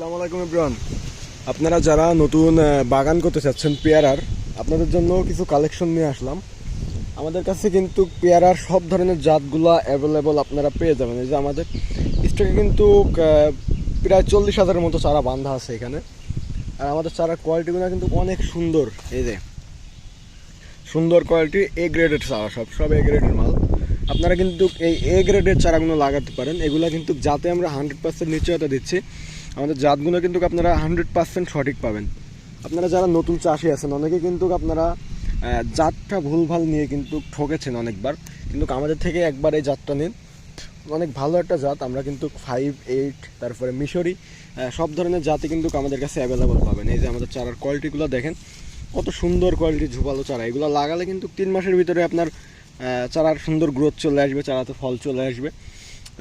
আসসালামু আলাইকুম ইব্রান আপনারা যারা নতুন বাগান করতে চাচ্ছেন পেয়ারার, আপনাদের জন্য কিছু কালেকশন নিয়ে আসলাম। আমাদের কাছে কিন্তু পেয়ারার সব ধরনের জাতগুলো অ্যাভেলেবল আপনারা পেয়ে যাবেন। এই যে আমাদের স্টকে কিন্তু প্রায় চল্লিশ হাজারের মতো চারা বান্ধা আছে এখানে। আর আমাদের চারা কোয়ালিটিগুলো কিন্তু অনেক সুন্দর। এই যে, সুন্দর কোয়ালিটি এ গ্রেডের চারা, সব সব এ গ্রেডের মাল। আপনারা কিন্তু এই এ গ্রেডের চারাগুলো লাগাতে পারেন। এগুলো কিন্তু যাতে আমরা হান্ড্রেড পার্সেন্ট নিশ্চয়তা দিচ্ছি। আমাদের জাতগুলো কিন্তু আপনারা হান্ড্রেড পার্সেন্ট সঠিক পাবেন। আপনারা যারা নতুন চাষি আছেন, অনেকে কিন্তু আপনারা জাতটা ভুলভাল নিয়ে কিন্তু ঠকেছেন অনেকবার। কিন্তু আমাদের থেকে একবার এই জাতটা নিন। অনেক ভালো একটা জাত, আমরা কিন্তু ফাইভ এইট তারপরে মিশরি সব ধরনের জাতি কিন্তু আমাদের কাছে অ্যাভেলেবল পাবেন। এই যে আমাদের চারার কোয়ালিটিগুলো দেখেন, কত সুন্দর কোয়ালিটির ঝোপালো চারা। এগুলো লাগালে কিন্তু তিন মাসের ভিতরে আপনার চারার সুন্দর গ্রোথ চলে আসবে, চারাতে ফল চলে আসবে।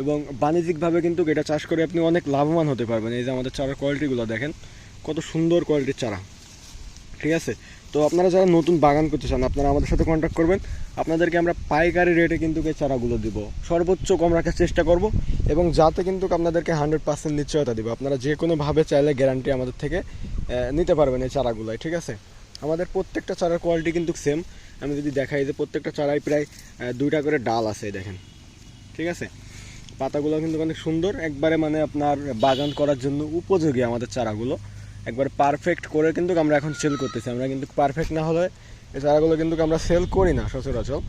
এবং বাণিজ্যিকভাবে কিন্তু এটা চাষ করে আপনি অনেক লাভবান হতে পারবেন। এই যে আমাদের চারার কোয়ালিটিগুলো দেখেন, কত সুন্দর কোয়ালিটির চারা। ঠিক আছে? তো আপনারা যারা নতুন বাগান করতে চান, আপনারা আমাদের সাথে কন্ট্যাক্ট করবেন। আপনাদেরকে আমরা পাইকারি রেটে কিন্তু এই চারাগুলো দিব। সর্বোচ্চ কম রাখার চেষ্টা করব এবং যাতে কিন্তু আপনাদেরকে হান্ড্রেড পার্সেন্ট নিশ্চয়তা দিব। আপনারা যে কোনোভাবে চাইলে গ্যারান্টি আমাদের থেকে নিতে পারবেন এই চারাগুলোয় ঠিক আছে? আমাদের প্রত্যেকটা চারার কোয়ালিটি কিন্তু সেম আমি যদি দেখাই যে প্রত্যেকটা চারাই প্রায় দুইটা করে ডাল আছে দেখেন। ঠিক আছে? পাতাগুলো কিন্তু অনেক সুন্দর। একবারে মানে আপনার বাগান করার জন্য উপযোগী আমাদের চারাগুলো। একবারে পারফেক্ট করে কিন্তু আমরা এখন সেল করতেছি। আমরা কিন্তু পারফেক্ট না হলে এই চারাগুলো কিন্তু আমরা সেল করি না সচরাচর।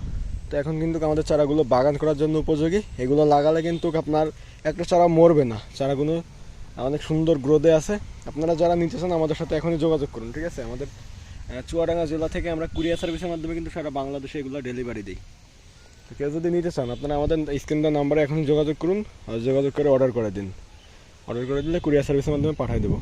তো এখন কিন্তু আমাদের চারাগুলো বাগান করার জন্য উপযোগী। এগুলো লাগালে কিন্তু আপনার একটা চারা মরবে না। চারাগুলো অনেক সুন্দর গ্রোথে আছে। আপনারা যারা নিতে চান আমাদের সাথে এখনই যোগাযোগ করুন, ঠিক আছে? আমাদের চুয়াডাঙ্গা জেলা থেকে আমরা কুরিয়ার সার্ভিসের মাধ্যমে কিন্তু সারা বাংলাদেশে এগুলো ডেলিভারি দিই। কেউ যদি নিতে চান, আপনারা আমাদের স্ক্রিনটা নাম্বারে এখন যোগাযোগ করুন আর যোগাযোগ করে অর্ডার করে দিন। অর্ডার করে দিলে কুরিয়ার সার্ভিসের মাধ্যমে পাঠিয়ে দেবো।